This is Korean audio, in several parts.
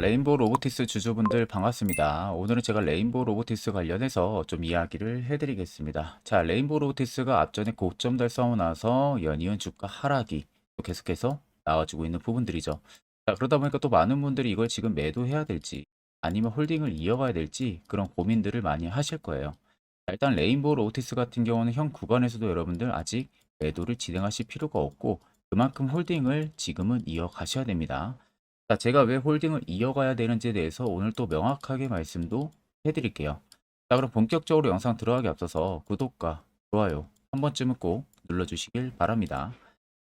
레인보우 로보티스 주주분들 반갑습니다. 오늘은 제가 레인보우 로보티스 관련해서 좀 이야기를 해드리겠습니다. 자, 레인보우 로보티스가 앞전에 고점 달성하고 나서 연이은 주가 하락이 또 계속해서 나와주고 있는 부분들이죠. 자, 그러다 보니까 또 많은 분들이 이걸 지금 매도해야 될지 아니면 홀딩을 이어가야 될지 그런 고민들을 많이 하실 거예요. 자, 일단 레인보우 로보티스 같은 경우는 현 구간에서도 여러분들 아직 매도를 진행하실 필요가 없고 그만큼 홀딩을 지금은 이어가셔야 됩니다. 자, 제가 왜 홀딩을 이어가야 되는지에 대해서 오늘 또 명확하게 말씀도 해드릴게요. 자, 그럼 본격적으로 영상 들어가기 앞서서 구독과 좋아요 한 번쯤은 꼭 눌러주시길 바랍니다.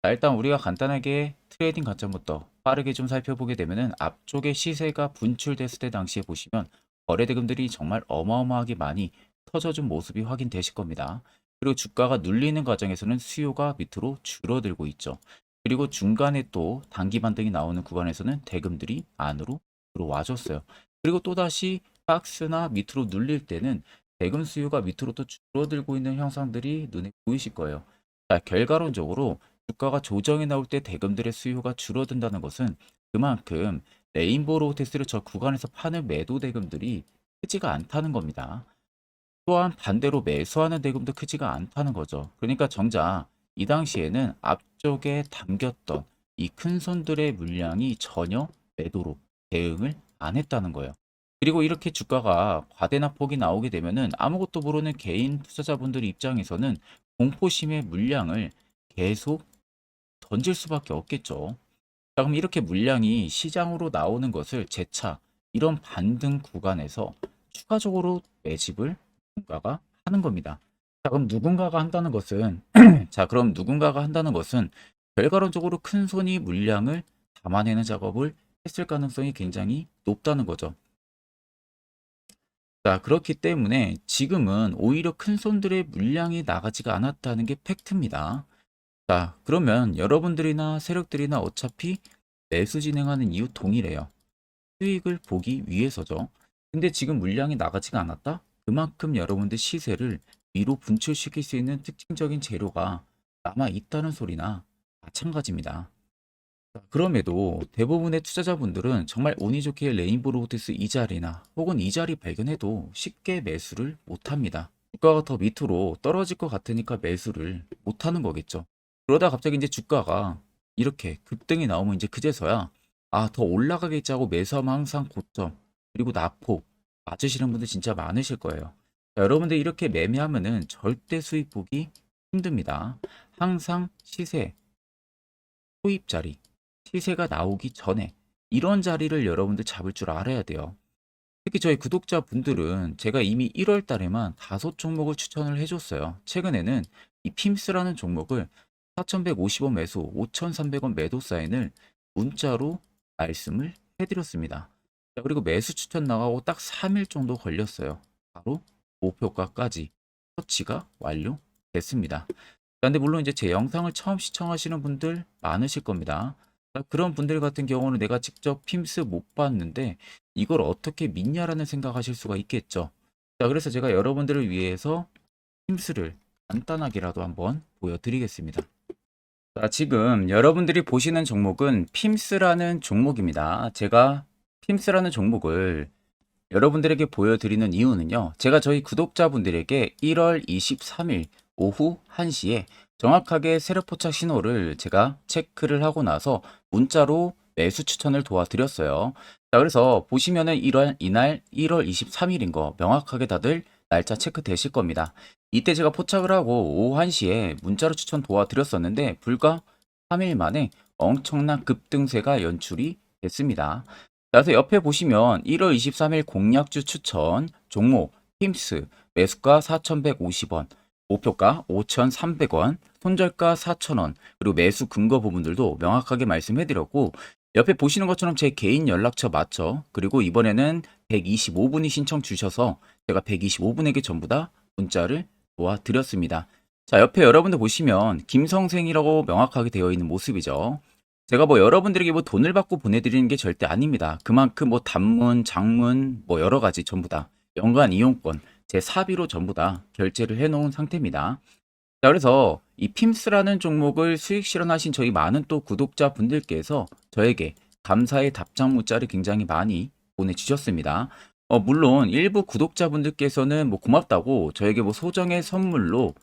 자, 일단 우리가 간단하게 트레이딩 관점부터 빠르게 좀 살펴보게 되면은 앞쪽에 시세가 분출됐을 때 당시에 보시면 거래대금들이 정말 어마어마하게 많이 터져준 모습이 확인되실 겁니다. 그리고 주가가 눌리는 과정에서는 수요가 밑으로 줄어들고 있죠. 그리고 중간에 또 단기 반등이 나오는 구간에서는 대금들이 안으로 들어와줬어요. 그리고 또다시 박스나 밑으로 눌릴 때는 대금 수요가 밑으로 또 줄어들고 있는 현상들이 눈에 보이실 거예요. 자, 결과론적으로 주가가 조정이 나올 때 대금들의 수요가 줄어든다는 것은 그만큼 레인보우 로테스를 저 구간에서 파는 매도 대금들이 크지가 않다는 겁니다. 또한 반대로 매수하는 대금도 크지가 않다는 거죠. 그러니까 정작 이 당시에는 앞쪽에 담겼던 이 큰 손들의 물량이 전혀 매도로 대응을 안 했다는 거예요. 그리고 이렇게 주가가 과대납폭이 나오게 되면은 아무것도 모르는 개인 투자자분들 입장에서는 공포심의 물량을 계속 던질 수밖에 없겠죠. 자, 그럼 이렇게 물량이 시장으로 나오는 것을 재차 이런 반등 구간에서 추가적으로 매집을 누군가가 하는 겁니다. 자, 그럼 누군가가 한다는 것은 자, 그럼 누군가가 한다는 것은 결과론적으로 큰 손이 물량을 담아내는 작업을 했을 가능성이 굉장히 높다는 거죠. 자, 그렇기 때문에 지금은 오히려 큰 손들의 물량이 나가지가 않았다는 게 팩트입니다. 자, 그러면 여러분들이나 세력들이나 어차피 매수 진행하는 이유 동일해요. 수익을 보기 위해서죠. 근데 지금 물량이 나가지가 않았다? 그만큼 여러분들 시세를 위로 분출시킬 수 있는 특징적인 재료가 남아 있다는 소리나 마찬가지입니다. 자, 그럼에도 대부분의 투자자분들은 정말 운이 좋게 레인보우 로보티스 이 자리나 혹은 이 자리 발견해도 쉽게 매수를 못합니다. 주가가 더 밑으로 떨어질 것 같으니까 매수를 못하는 거겠죠. 그러다 갑자기 이제 주가가 이렇게 급등이 나오면 이제 그제서야 아, 더 올라가겠지 하고 매수하면 항상 고점 그리고 나폭 맞으시는 분들 진짜 많으실 거예요. 자, 여러분들 이렇게 매매하면은 절대 수익 보기 힘듭니다. 항상 시세, 소입 자리, 시세가 나오기 전에 이런 자리를 여러분들 잡을 줄 알아야 돼요. 특히 저희 구독자분들은 제가 이미 1월 달에만 다섯 종목을 추천을 해줬어요. 최근에는 이 핌스라는 종목을 4,150원 매수, 5,300원 매도 사인을 문자로 말씀을 해드렸습니다. 자, 그리고 매수 추천 나가고 딱 3일 정도 걸렸어요. 바로 목표가까지 터치가 완료됐습니다. 그런데 물론 이제 제 영상을 처음 시청하시는 분들 많으실 겁니다. 자, 그런 분들 같은 경우는 내가 직접 핌스 못 봤는데 이걸 어떻게 믿냐라는 생각하실 수가 있겠죠. 자, 그래서 제가 여러분들을 위해서 핌스를 간단하게라도 한번 보여드리겠습니다. 자, 지금 여러분들이 보시는 종목은 핌스라는 종목입니다. 제가 핌스라는 종목을 여러분들에게 보여드리는 이유는요. 제가 저희 구독자분들에게 1월 23일 오후 1시에 정확하게 세력 포착 신호를 제가 체크를 하고 나서 문자로 매수 추천을 도와드렸어요. 자, 그래서 보시면은 1월, 이날 1월 23일인 거 명확하게 다들 날짜 체크 되실 겁니다. 이때 제가 포착을 하고 오후 1시에 문자로 추천 도와드렸었는데 불과 3일 만에 엄청난 급등세가 연출이 됐습니다. 자, 그래서 옆에 보시면 1월 23일 공략주 추천 종목 힘스 매수가 4,150원 목표가 5,300원 손절가 4,000원 그리고 매수 근거 부분들도 명확하게 말씀해드렸고 옆에 보시는 것처럼 제 개인 연락처 맞죠? 그리고 이번에는 125분이 신청 주셔서 제가 125분에게 전부 다 문자를 도와드렸습니다. 자, 옆에 여러분들 보시면 김성생이라고 명확하게 되어 있는 모습이죠. 제가 뭐 여러분들에게 뭐 돈을 받고 보내드리는 게 절대 아닙니다. 그만큼 뭐 단문, 장문, 뭐 여러 가지 전부 다 연간 이용권, 제 사비로 전부 다 결제를 해놓은 상태입니다. 자, 그래서 이 핌스라는 종목을 수익 실현하신 저희 많은 또 구독자 분들께서 저에게 감사의 답장 문자를 굉장히 많이 보내주셨습니다. 어, 물론 일부 구독자분들께서는 뭐 고맙다고 저에게 뭐 소정의 선물로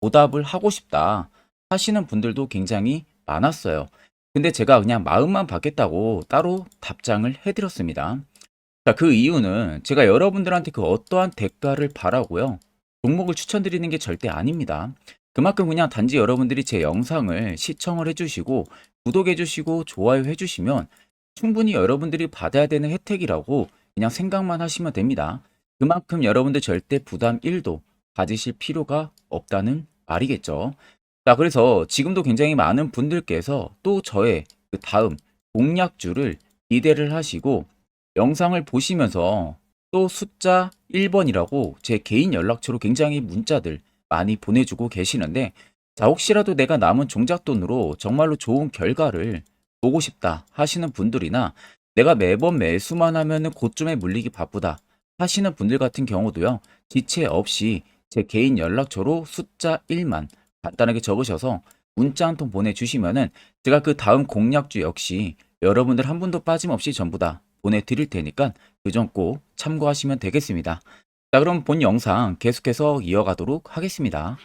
보답을 하고 싶다 하시는 분들도 굉장히 많았어요. 근데 제가 그냥 마음만 받겠다고 따로 답장을 해드렸습니다. 자, 그 이유는 제가 여러분들한테 그 어떠한 대가를 바라고요. 종목을 추천드리는 게 절대 아닙니다. 그만큼 그냥 단지 여러분들이 제 영상을 시청을 해주시고 구독해주시고 좋아요 해주시면 충분히 여러분들이 받아야 되는 혜택이라고 그냥 생각만 하시면 됩니다. 그만큼 여러분들 절대 부담 1도 가지실 필요가 없다는 말이겠죠. 자, 그래서 지금도 굉장히 많은 분들께서 또 저의 그 다음 공략주를 기대를 하시고 영상을 보시면서 또 숫자 1번이라고 제 개인 연락처로 굉장히 문자들 많이 보내주고 계시는데 자, 혹시라도 내가 남은 종잣돈으로 정말로 좋은 결과를 보고 싶다 하시는 분들이나 내가 매번 매수만 하면은 고점에 물리기 바쁘다 하시는 분들 같은 경우도요. 지체 없이 제 개인 연락처로 숫자 1만 간단하게 적으셔서 문자 한 통 보내주시면은 제가 그 다음 공략주 역시 여러분들 한 분도 빠짐없이 전부 다 보내드릴 테니까 그 점 꼭 참고하시면 되겠습니다. 자, 그럼 본 영상 계속해서 이어가도록 하겠습니다.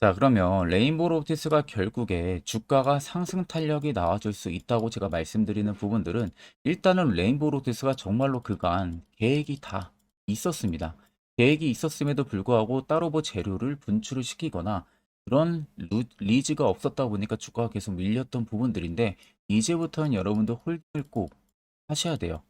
자, 그러면 레인보우 로보티스가 결국에 주가가 상승 탄력이 나와줄 수 있다고 제가 말씀드리는 부분들은 일단은 레인보우 로보티스가 정말로 그간 계획이 다 있었습니다. 계획이 있었음에도 불구하고 따로 뭐 재료를 분출을 시키거나 그런 루- 리즈가 없었다 보니까 주가가 계속 밀렸던 부분들인데 이제부터는 여러분들 홀딩을 꼭 하셔야 돼요.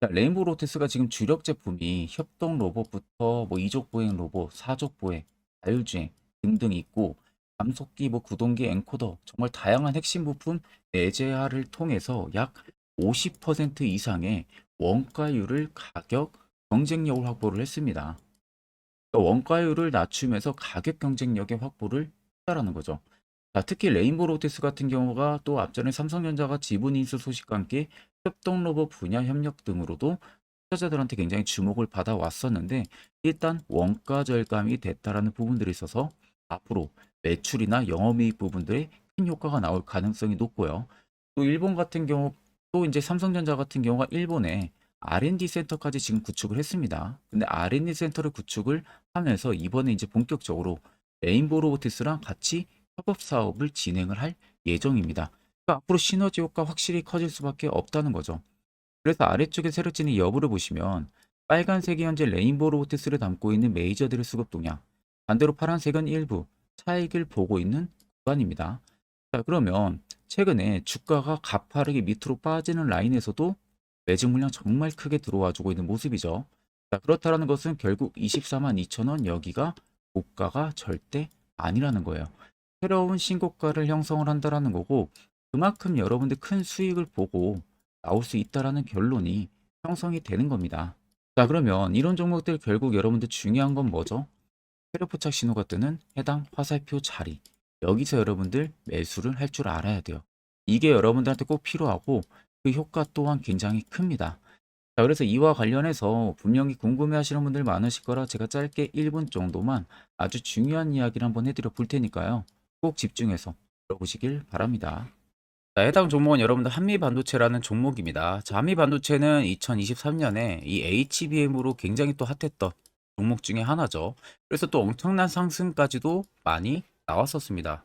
자, 레인보우 로보티스가 지금 주력 제품이 협동 로봇부터 뭐 이족 보행 로봇, 사족 보행, 자율주행 등등 있고 감속기, 뭐 구동기, 엔코더 정말 다양한 핵심 부품 내재화를 통해서 약 50% 이상의 원가율을 가격 경쟁력을 확보를 했습니다. 그러니까 원가율을 낮추면서 가격 경쟁력의 확보를 했다라는 거죠. 자, 특히 레인보우 로보티스 같은 경우가 또 앞전에 삼성전자가 지분 인수 소식과 함께 협동 로봇 분야 협력 등으로도 투자자들한테 굉장히 주목을 받아왔었는데 일단 원가 절감이 됐다라는 부분들이 있어서 앞으로 매출이나 영업이익 부분들에 큰 효과가 나올 가능성이 높고요. 또 일본 같은 경우 또 이제 삼성전자 같은 경우가 일본에 R&D 센터까지 지금 구축을 했습니다. 근데 R&D 센터를 구축을 하면서 이번에 이제 본격적으로 레인보우 로보티스랑 같이 협업 사업을 진행을 할 예정입니다. 그러니까 앞으로 시너지 효과 확실히 커질 수밖에 없다는 거죠. 그래서 아래쪽에 세로 찌는 이 여부를 보시면 빨간색이 현재 레인보우 로보티스를 담고 있는 메이저들의 수급 동향, 반대로 파란색은 일부 차익을 보고 있는 구간입니다. 자, 그러면 최근에 주가가 가파르게 밑으로 빠지는 라인에서도 매직 물량 정말 크게 들어와 주고 있는 모습이죠. 자, 그렇다라는 것은 결국 24만 2천 원 여기가 고가가 절대 아니라는 거예요. 새로운 신고가를 형성을 한다라는 거고 그만큼 여러분들 큰 수익을 보고 나올 수 있다라는 결론이 형성이 되는 겁니다. 자, 그러면 이런 종목들 결국 여러분들 중요한 건 뭐죠? 세력포착 신호가 뜨는 해당 화살표 자리. 여기서 여러분들 매수를 할 줄 알아야 돼요. 이게 여러분들한테 꼭 필요하고 그 효과 또한 굉장히 큽니다. 자, 그래서 이와 관련해서 분명히 궁금해 하시는 분들 많으실 거라 제가 짧게 1분 정도만 아주 중요한 이야기를 한번 해드려 볼 테니까요. 꼭 집중해서 들어보시길 바랍니다. 자, 해당 종목은 여러분들 한미반도체라는 종목입니다. 자, 한미반도체는 2023년에 이 HBM으로 굉장히 또 핫했던 종목 중에 하나죠. 그래서 또 엄청난 상승까지도 많이 나왔었습니다.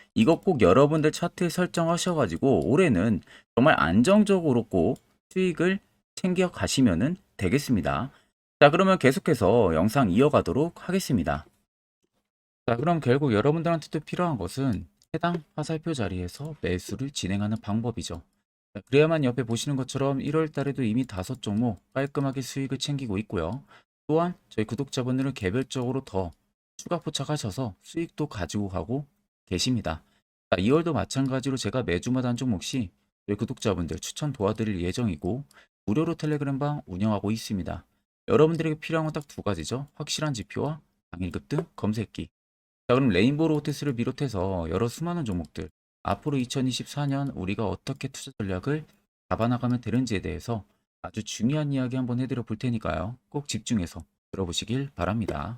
이거 꼭 여러분들 차트에 설정하셔가지고 올해는 정말 안정적으로 꼭 수익을 챙겨 가시면 되겠습니다. 자, 그러면 계속해서 영상 이어가도록 하겠습니다. 자, 그럼 결국 여러분들한테도 필요한 것은 해당 화살표 자리에서 매수를 진행하는 방법이죠. 자, 그래야만 옆에 보시는 것처럼 1월 달에도 이미 다섯 종목 깔끔하게 수익을 챙기고 있고요. 또한 저희 구독자분들은 개별적으로 더 추가 포착하셔서 수익도 가지고 가고 계십니다. 자, 2월도 마찬가지로 제가 매주마다 한 종목씩 저희 구독자분들 추천 도와드릴 예정이고 무료로 텔레그램방 운영하고 있습니다. 여러분들에게 필요한 건 딱 두 가지죠. 확실한 지표와 당일 급 등 검색기. 자, 그럼 레인보우 로테스를 비롯해서 여러 수많은 종목들 앞으로 2024년 우리가 어떻게 투자 전략을 잡아나가면 되는지에 대해서 아주 중요한 이야기 한번 해드려 볼 테니까요. 꼭 집중해서 들어보시길 바랍니다.